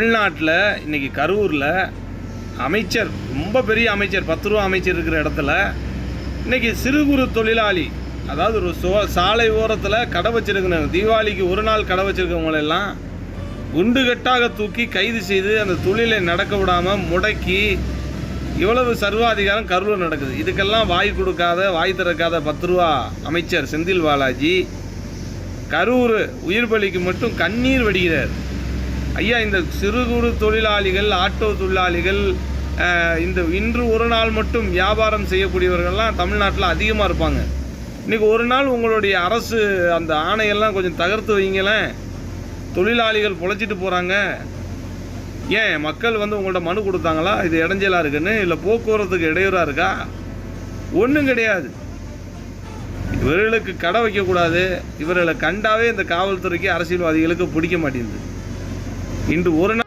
தமிழ்நாட்டில் இன்னைக்கு கரூரில் அமைச்சர் ரொம்ப பெரிய அமைச்சர் பத்து ரூபா அமைச்சர் இருக்கிற இடத்துல இன்றைக்கி சிறு குறு தொழிலாளி அதாவது ஒரு சோ சாலை ஓரத்தில் கடை வச்சுருக்கிற தீபாவளிக்கு ஒரு நாள் கடை வச்சிருக்கவங்களெல்லாம் குண்டுகட்டாக தூக்கி கைது செய்து அந்த தொழிலை நடக்க விடாமல் முடக்கி இவ்வளவு சர்வாதிகாரம் கரூர் நடக்குது. இதுக்கெல்லாம் வாய் கொடுக்காத வாய் திறக்காத பத்து ரூபா அமைச்சர் செந்தில் பாலாஜி கரூர் உயிர் பலிக்கு மட்டும் கண்ணீர் வடிகிறார். ஐயா இந்த சிறு குறு தொழிலாளிகள் ஆட்டோ தொழிலாளிகள் இந்த இன்று ஒரு நாள் மட்டும் வியாபாரம் செய்யக்கூடியவர்கள்லாம் தமிழ்நாட்டில் அதிகமாக இருப்பாங்க. இன்றைக்கி ஒரு நாள் உங்களுடைய அரசு அந்த ஆணையெல்லாம் கொஞ்சம் தகர்த்து வைங்களேன் தொழிலாளிகள் பொழைச்சிட்டு போகிறாங்க ஏன்? மக்கள் வந்து உங்கள்ட்ட மனு கொடுத்தாங்களா? இது இடைஞ்சலாக இருக்குன்னு? இல்லை போக்குவரத்துக்கு இடையூறாக இருக்கா? ஒன்றும் கிடையாது. இவர்களுக்கு கடை வைக்கக்கூடாது. இவர்களை கண்டாவே இந்த காவல்துறைக்கு அரசியல்வாதிகளுக்கு பிடிக்க மாட்டேங்குது. இன்று ஒரு நாள்